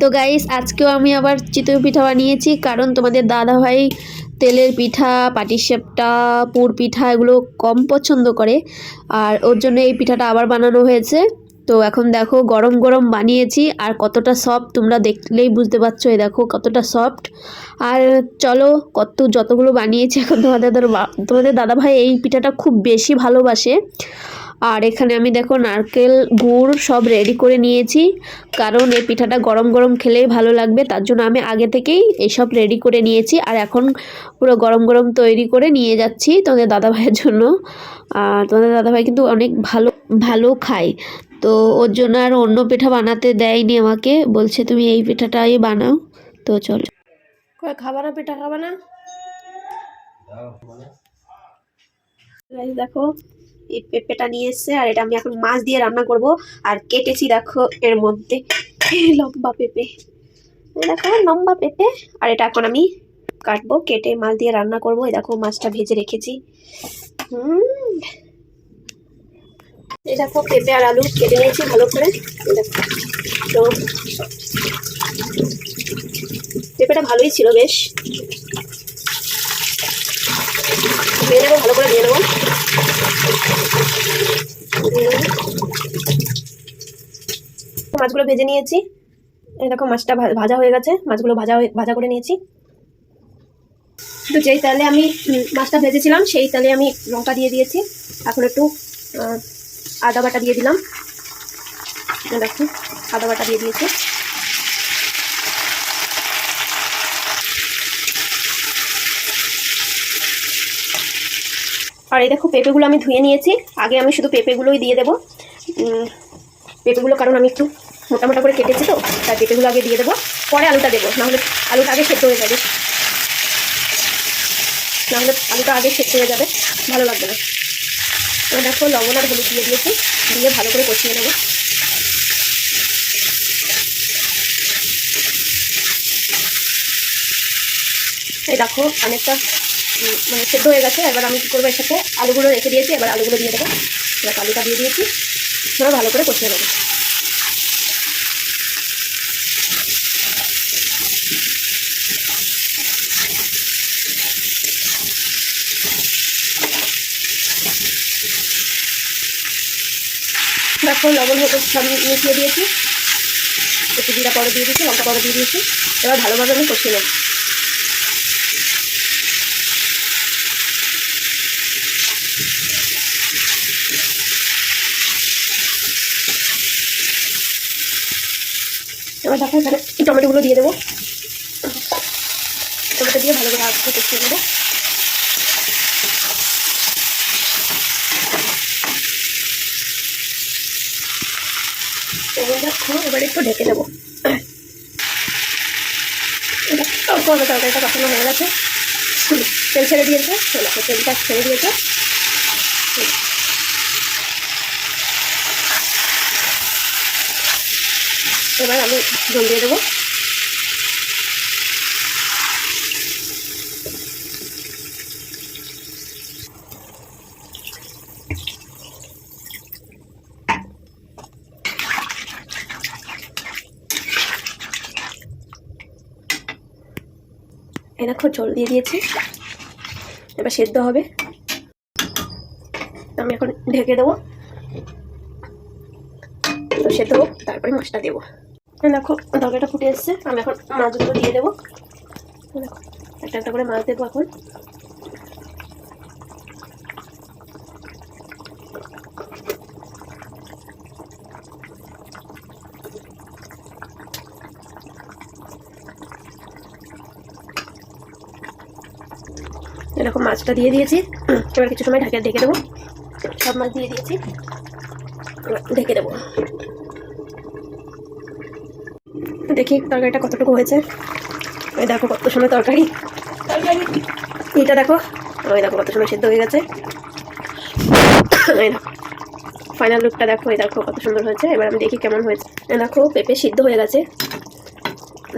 তো গাইস আজকেও আমি আবার চিতই পিঠা বানিয়েছি, কারণ তোমাদের দাদা ভাই তেলের পিঠা পাটিসাপটা পুর পিঠা এগুলো কম পছন্দ করে, আর ওর জন্য এই পিঠাটা আবার বানানো হয়েছে। তো এখন দেখো গরম গরম বানিয়েছি, আর কতটা সফট তোমরা দেখলেই বুঝতে পারছ, এই দেখো কতটা সফট আর চলো, কত যতগুলো বানিয়েছি, এখন তোমাদের তোমাদের দাদা ভাই এই পিঠাটা খুব বেশি ভালোবাসে। আর এখানে আমি দেখো নারকেল গুড় সব রেডি করে নিয়েছি। কারণ এই পিঠাটা গরম গরম খেলেই ভালো লাগবে তার জন্য আমি আগে থেকেই এইসব রেডি করে নিয়েছি। আর এখন পুরো গরম গরম তৈরি করে নিয়ে যাচ্ছি তোমাদের দাদা ভাইয়ের জন্য। আর তোমাদের দাদা ভাই কিন্তু অনেক ভালো ভালো খায়। তো ওর জন্য আর অন্য পিঠা বানাতে দেয়নি আমাকে বলছে তুমি এই পিঠাটাই বানাও। তো চলো। কই খাবা না পিঠা খাবা না? দেখো পেঁপেটা নিয়ে এসছে, আর এটা আমি এখন মাছ দিয়ে রান্না করব। আর কেটেছি দেখো এর মধ্যে। লম্বা পেঁপে। দেখো, লম্বা পেঁপে। আর এটা এখন আমি কাটবো, কেটে মাছ দিয়ে রান্না করব। এই দেখো, মাছটা ভেজে রেখেছি। হুম। দেখো, পেঁপে আর আলু কেটে নিয়েছি ভালো করে। তো পেঁপেটা ভালোই ছিল বেশ। ধুয়ে নেব ভালো করে ধুয়ে নেব। মাছগুলো ভেজে নিয়েছি। দেখো, মাছটা ভাজা হয়ে গেছে। মাছগুলো ভাজা ভাজা করে নিয়েছি। তো যেই তেলে আমি মাছটা ভেজেছিলাম, সেই তেলে আমি লঙ্কা দিয়ে দিয়েছি। এখন একটু আদা বাটা দিয়ে দিলাম। দেখো, আদা বাটা দিয়ে দিয়েছি। আর এই দেখো পেঁপেগুলো আমি ধুয়ে নিয়েছি। আগে আমি শুধু পেঁপেগুলোই দিয়ে দেবো। পেঁপেগুলো কারণ আমি একটু মোটা মোটা করে কেটেছি তো, তাই পেঁপেগুলো আগে দিয়ে দেবো। পরে আলুটা দেবো নাহলে আলুটা আগে সেদ্ধ হয়ে যাবে। নাহলে আলুটা আগে সেদ্ধ হয়ে যাবে, ভালো লাগবে না। এবার দেখো লবণ আর হলুদ দিয়ে দিয়েছি, দিয়ে ভালো করে কষিয়ে নেব। এই দেখো, অনেকটা মানে সেদ্ধ হয়ে গেছে, এবার আমি কী করব এর সাথে আলুগুলো রেখে দিয়েছি, এবার আলুগুলো দিয়ে দেবো। এবার আলুটা দিয়ে দিয়েছি এবার ভালো করে কষিয়ে নেব। দেখো, লবণ হলুদ সব মিশিয়ে দিয়েছি। একটু জিরা পাউডার দিয়ে দিয়েছি, লঙ্কা পাউডার দিয়ে দিয়েছি। এবার ভালোভাবে আমি কষিয়ে নেব। এবার দেখো এখানে টমেটোগুলো দিয়ে দেবো। টমেটো দিয়ে ভালো করে আজকে কষিয়ে এবার দেখো, এবার একটু ঢেকে দেবো। অল্প তরকারিটা কখনো হয়ে গেছে। তেল ছেড়ে দিয়েছে। দেখো তেলটা ছেড়ে দিয়েছে। এবার আমি জল দিয়ে দেবো। এই দেখো, জল দিয়ে দিয়েছি। এবার সেদ্ধ হবে। আমি এখন ঢেকে দেবো। সেদ্ধ তারপরে মাছটা দেবো। দেখো তরকারিটা ফুটে এসছে। আমি এখন মাছগুলো দিয়ে দেবো। দেখো, একটা একটা করে মাছ দেবো এখন। এরকম মাছটা দিয়ে দিয়েছি। এবার কিছু সময় ঢাকে ঢেকে দেবো। সব মাছ দিয়ে দিয়েছি। ঢেকে দেবো। দেখি তরকারিটা কতটুকু হয়েছে। ওই দেখো কত সময় তরকারি। এটা দেখো ওই দেখো কত সময় সেদ্ধ হয়ে গেছে। ফাইনাল লুকটা দেখো, এই দেখো কত সুন্দর হয়েছে। এবার আমি দেখি কেমন হয়েছে। দেখো, পেঁপে সিদ্ধ হয়ে গেছে।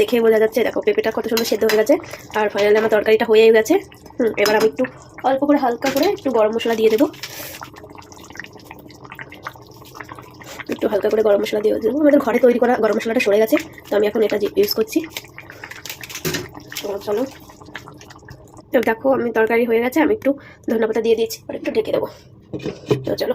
দেখে বোঝা যাচ্ছে, দেখো পেঁপেটা কত সুন্দর সেদ্ধ হয়ে গেছে। আর ফাইনালি আমার তরকারিটা হয়ে গেছে। হুম, এবার আমি একটু অল্প করে, হালকা করে একটু গরম মশলা দিয়ে দেবো। একটু হালকা করে গরম মশলা দিয়ে দেবো আমাদের ঘরে তৈরি করা গরম মশলাটা সরে গেছে, তো আমি এখন এটা ইউজ করছি। চলো তো দেখো, আমি তরকারি হয়ে গেছে, আমি একটু ধন্যবাদ দিয়ে দিয়েছি আর একটু ঢেকে দেবো। তো চলো।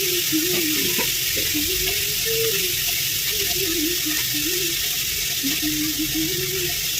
Thank you.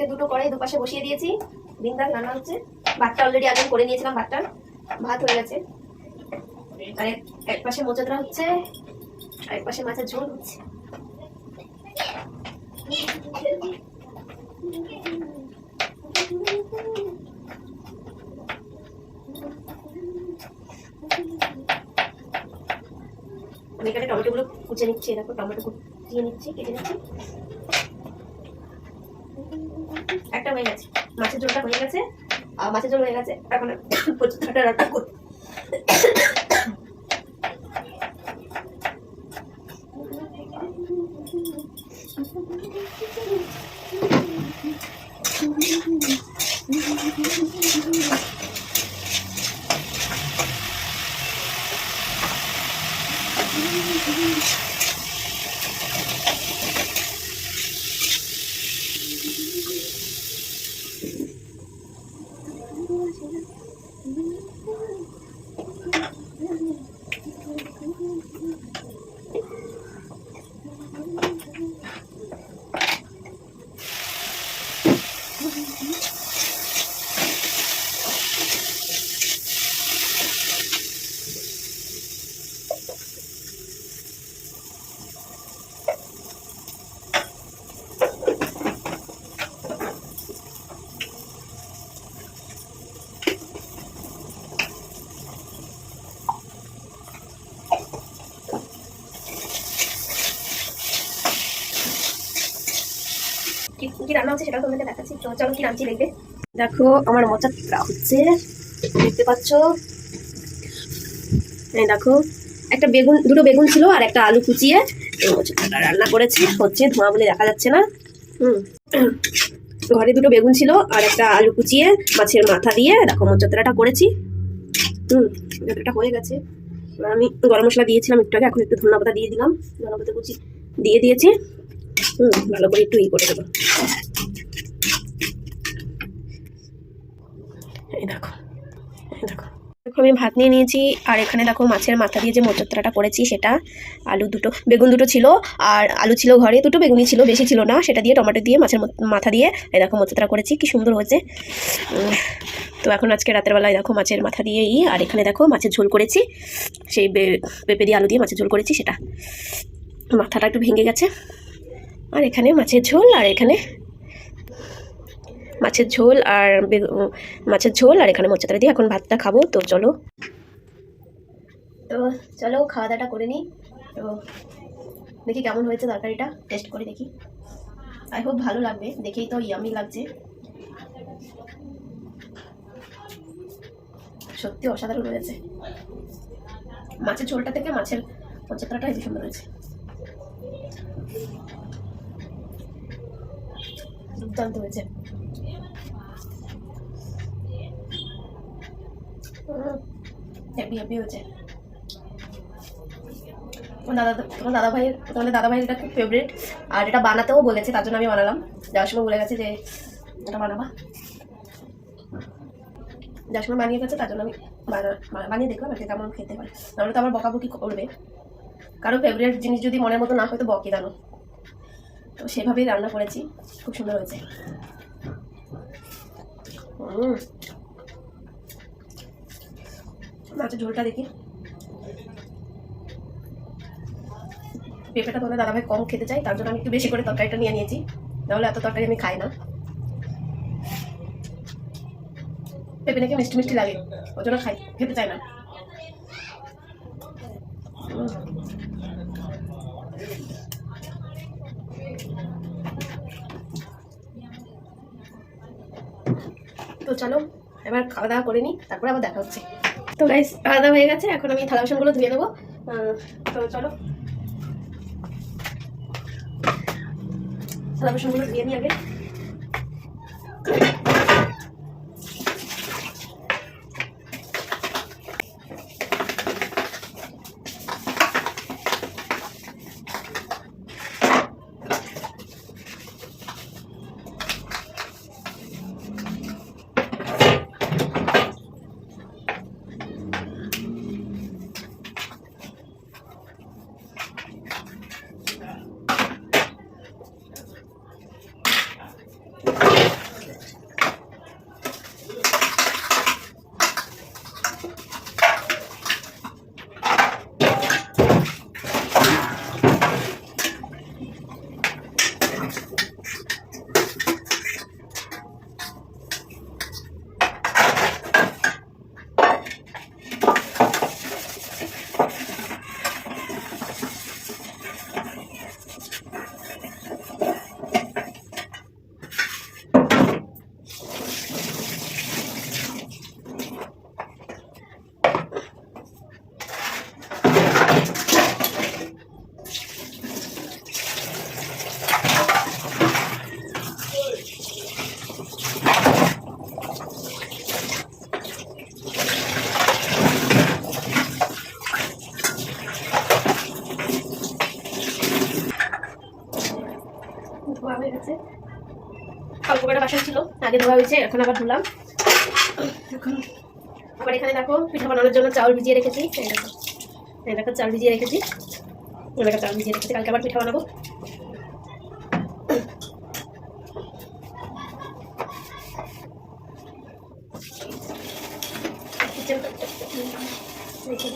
আজকে দুটো কড়াই দুপাশে বসিয়ে দিয়েছি। বিন্দাস রান্না হচ্ছে। ভাতটা অলরেডি আগে করে নিয়েছিলাম ভাতটা। ভাত হয়ে গেছে। আর এক- পাশে মোচাদরা হচ্ছে, আর এক পাশে মাছের ঝোল হচ্ছে। আমি এখানে টমেটোগুলো কুচে নিচ্ছি, দেখো টমেটো কুচিয়ে নিচ্ছি, কেটে নিচ্ছি। একটা হয়ে গেছে। মাছের ঝোলটা হয়ে গেছে, আর মাছের ঝোল হয়ে গেছে। এখন ঠান্ডা রান্না কর কি রান্না হচ্ছে সেটাও তোমাদেরকে দেখাচ্ছি। তো চলো কি রাঁধছি দেখবে দেখো, আমার মোচা হচ্ছে, দেখতে পাচ্ছ? এই দেখো, একটা বেগুন, দুটো বেগুন ছিল আর একটা আলু কুচিয়ে মোচাটা রান্না করেছি। হচ্ছে ধোঁয়া বলে দেখা যাচ্ছে না। হুম। ঘরে দুটো বেগুন ছিল আর একটা আলু কুচিয়ে মাছের মাথা দিয়ে দেখো মোচাতলাটা করেছি। হুম যতটা হয়ে গেছে। আমি গরম মশলা দিয়েছিলাম একটু আগে, এখন একটু ধনিয়া পাতা দিয়ে দিলাম। ধনিয়া পাতা কুচি, দিয়ে দিয়েছি। হুম, ভালো করে একটু ই করে দেবো। এই দেখো এই দেখো। আমি ভাত নিয়ে নিয়েছি, আর এখানে দেখো মাছের মাথা দিয়ে যে মোচত্রাটা করেছি, সেটা আলু দুটো, বেগুন দুটো ছিল, আর আলু ছিল ঘরে, দুটো বেগুনই ছিল, বেশি ছিল না, সেটা দিয়ে টমেটো দিয়ে মাছের মাথা দিয়ে, এই দেখো মোচত্রা করেছি, কি সুন্দর হয়েছে। তো এখন আজকে রাতের বেলায় দেখো মাছের মাথা দিয়েই আর এখানে দেখো মাছের ঝোল করেছি, সেই পেঁপে দিয়ে আলু দিয়ে মাছের ঝোল করেছি, সেটা। মাথাটা একটু ভেঙে গেছে। আর এখানে মাছের ঝোল, আর এখানে মাছের ঝোল আর মাছের ঝোল আর এখানে মোচাটা দিয়ে এখন ভাতটা খাব, তো চলো। তো চলো খাওয়া দাওয়াটা করে নিই। তো দেখি কেমন হয়েছে তরকারিটা টেস্ট করে দেখি। আই হোপ ভালো লাগবে, দেখেই তো ইয়ামি লাগছে। সত্যি অসাধারণ হয়েছে। মাছের ঝোলটা থেকে মাছের পঞ্চাত্তরটা হেবি সুন্দর হয়েছে। দুর্দান্ত হয়েছে। হ্যাপি হ্যাপি হয়েছে। দাদা, তোমার দাদা ভাইয়ের, তোমাদের দাদা ভাইয়ের এটা খুব ফেভারিট আর এটা বানাতেও বলেছে, তার জন্য আমি বানালাম। যাওয়ার সময় বলে গেছে যে, এটা বানাবা। যার সময় বানিয়ে গেছে তার জন্য আমি বানা- বানিয়ে দেখলাম, আর কেমন খেতে হয়। তাহলে তো আমার বকাবকি করবে। কারও ফেভারিট জিনিস যদি মনের মতো না হয়, তো বকি জানো। তো সেভাবেই রান্না করেছি। খুব সুন্দর হয়েছে। মাছের ঝোলটা দেখি। পেঁপেটা তোমাদের দাদাভাই কম খেতে চাই তার জন্য আমি একটু বেশি করে তরকারিটা নিয়ে নিয়েছি। নাহলে এত তরকারি আমি খাই না। পেঁপে নাকি মিষ্টি মিষ্টি লাগে ওই জন্য খাই খেতে চাই না। তো চলো, এবার খাওয়া দাওয়া করে নিই, তারপরে আবার দেখা হচ্ছে। তো গাইস খাওয়া দাওয়া হয়ে গেছে, এখন আমি থালা বাসনগুলো ধুয়ে দেবো তো চলো। থালা বাসনগুলো ধুয়ে নিই আগে। Thanks. বাসন ছিল। আগে ধোয়া হয়েছে, এখন আবার ধুলাম। আবার এখানে দেখো, পিঠা বানানোর জন্য চাউল ভিজিয়ে রেখেছি। এই দেখো চাউল ভিজিয়ে রেখেছি। এই দেখো, চাউল ভিজিয়ে রেখেছি। কালকে আবার পিঠা বানাবো। দিয়েছি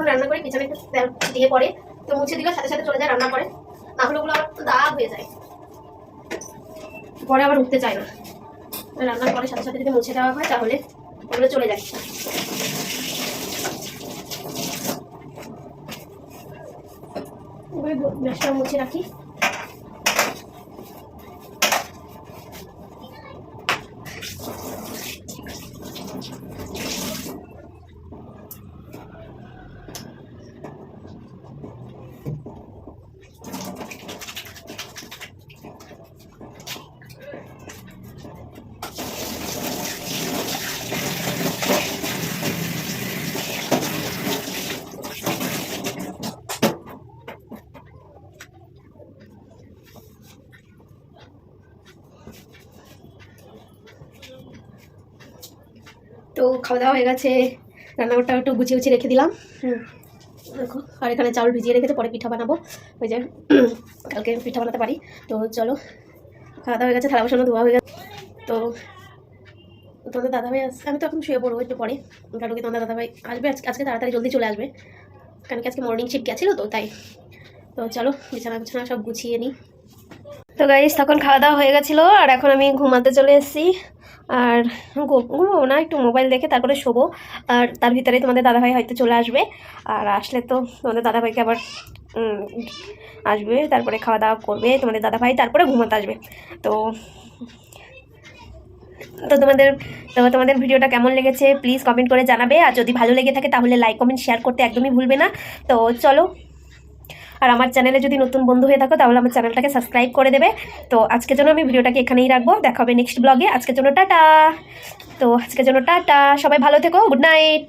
যখন রান্না করি তেল দিয়ে পরে তো মুছে দিলে সাথে সাথে চলে যায় রান্না করে না হলে ওগুলো আবার দাগ হয়ে যায়। পরে আবার উঠতে চায় না। রান্না করে, সাথে সাথে যদি মুছে দেওয়া হয়, তাহলে ওগুলো চলে যায়। গ্যাসটা মুছে রাখি। তো খাওয়া দাওয়া হয়ে গেছে। রান্নাঘরটা একটু গুছিয়ে গুছিয়ে রেখে দিলাম। দেখো, আর এখানে চাউল ভিজিয়ে রেখেছে, পরে পিঠা বানাবো। ওই যে, কালকে পিঠা বানাতে পারি। তো চলো, খাওয়া দাওয়া হয়ে গেছে, থালা বাসনও ধোয়া হয়ে গেছে। তো তোমাদের দাদাভাই আসছে। আমি তো এখন শুয়ে পড়ব একটু পরে। কারণ কি তোমাদের দাদাভাই আসবে আজকে আজকে তাড়াতাড়ি জলদি চলে আসবে। কারণ কি আজকে মর্নিং শিফট গেছিল তো, তাই। তো চলো বিছানা বিছানা সব গুছিয়ে নিই। তো গাইস তখন খাওয়া দাওয়া হয়ে গেছিল, আর এখন আমি ঘুমাতে চলে এসেছি। আর ঘুমাবো না, একটু মোবাইল দেখে তারপরে শোবো। আর তার ভিতরে তোমাদের দাদাভাই হয়তো চলে আসবে। আর আসলে তো তোমাদের দাদাভাইকে আবার আসবে, তারপরে খাওয়া দাওয়া করবে তোমাদের দাদাভাই, তারপরে ঘুমাতে আসবে। তো তো তোমাদের তো তোমাদের ভিডিওটা কেমন লেগেছে প্লিজ কমেন্ট করে জানাবে। আর যদি ভালো লেগে থাকে তাহলে লাইক কমেন্ট শেয়ার করতে একদমই ভুলবে না। তো চলো আর আমার চ্যানেলে যদি নতুন বন্ধু হয়ে থাকো, তাহলে আমার চ্যানেলটাকে সাবস্ক্রাইব করে দেবে। তো আজকের জন্য আমি ভিডিওটাকে এখানেই রাখব। দেখা হবে নেক্সট ব্লগে আজকের জন্য টাটা। তো আজকের জন্য টাটা। সবাই ভালো থেকো। Good night.